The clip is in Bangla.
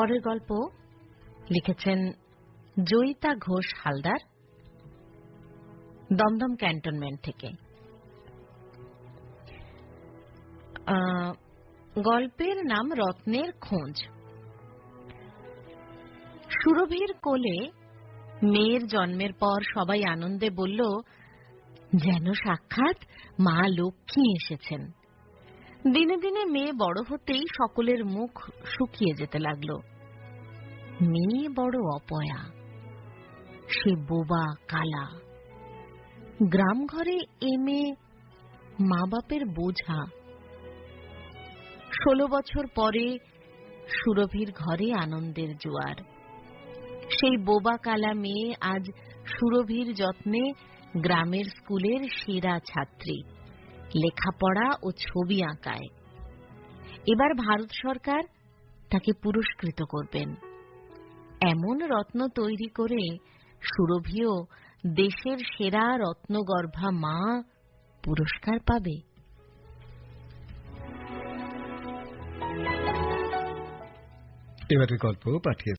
পরের গল্প লিখেছেন জয়িতা ঘোষ হালদার, দমদম ক্যান্টনমেন্ট থেকে। গল্পের নাম রত্নের খোঁজ। সুরভির কোলে মেয়ের জন্মের পর সবাই আনন্দে বলল, যেন সাক্ষাৎ মা লক্ষ্মী এসেছেন। দিনে দিনে মেয়ে বড় হতেই সকলের মুখ শুকিয়ে যেতে লাগল। মেয়ে বড় অপয়া, সে বোবা কালা। গ্রাম ঘরে এ মেয়ে মা বাপের বোঝা। ষোলো বছর পরে সুরভির ঘরে আনন্দের জোয়ার। সেই বোবা কালা মেয়ে আজ সুরভির যত্নে গ্রামের স্কুলের সেরা ছাত্রী। লেখাপড়া ও ছবি আঁকায়। এবার ভারত সরকার তাকে পুরস্কৃত করবেন। এমন রত্ন তৈরি করে সুরভিও দেশের সেরা রত্নগর্ভা মা পুরস্কার পাবে। এবারের গল্প পাঠিয়েছে।